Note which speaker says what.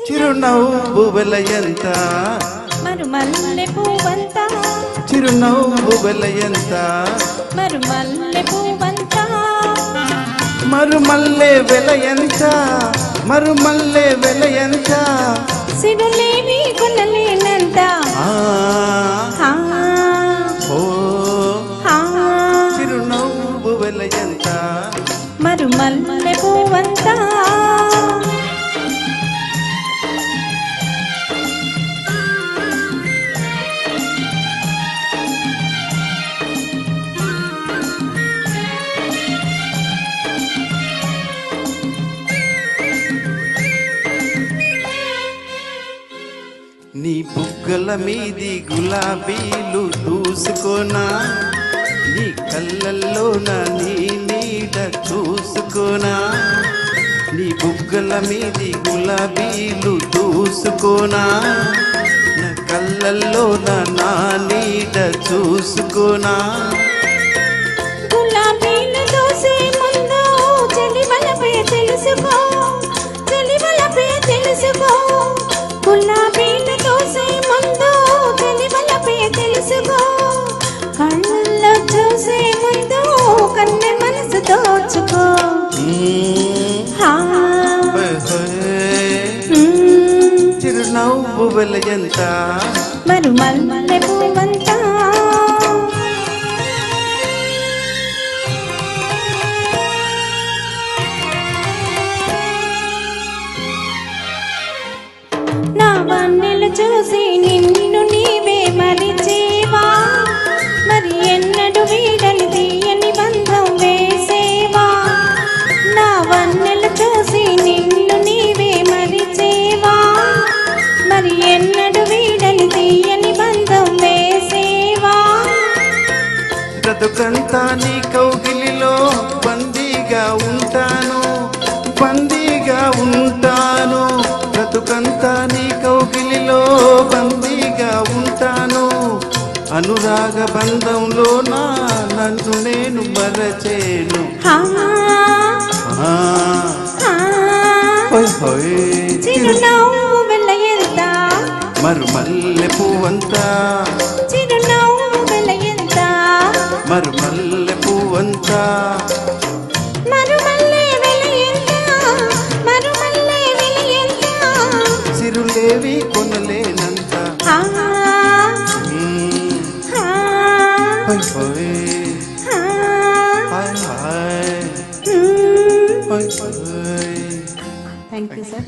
Speaker 1: చిరునవ్వు వెలయంత.
Speaker 2: మరు మల్లె పువ్వంత.
Speaker 1: చిరునవ్వు వెలయంత.
Speaker 2: మరు మల్లె పువ్వంత.
Speaker 1: మరుమల్లె వెలయంత. మరుమల్లె వెలయంత. ఓ.
Speaker 2: హా.
Speaker 1: చిరునవ్వు వెలయంత.
Speaker 2: మరు మల్లె
Speaker 1: నీ బుగ్గల మీది గులాబీలు దూసుకోనా నీ కళ్ళల్లోన నా నీ నీడ చూసుకోనా? నీ బుగ్గల మీది గులాబీలు దూసుకోనా నా కళ్ళల్లోన నా నా నీడ చూసుకోనా? చిరునవ్వు ఎంత
Speaker 2: మరు మల్లె పువ్వంతా. నా వన్నెలు చూసి నిన్ను
Speaker 1: బ్రతుకంతా నీ కౌగిలిలో బందీగా ఉంటాను బందీగా ఉంటాను. బ్రతుకంతా నీ కౌగిలిలో బందీగా ఉంటాను. అనురాగ బంధంలో నా నన్ను నేను మరచేను. మరు మల్లె పువ్వంతా.
Speaker 2: చిరునవ్వు
Speaker 1: మరు మల్లె పువ్వంతా సిరులేవి కొనలేనంత.
Speaker 2: Thank you sir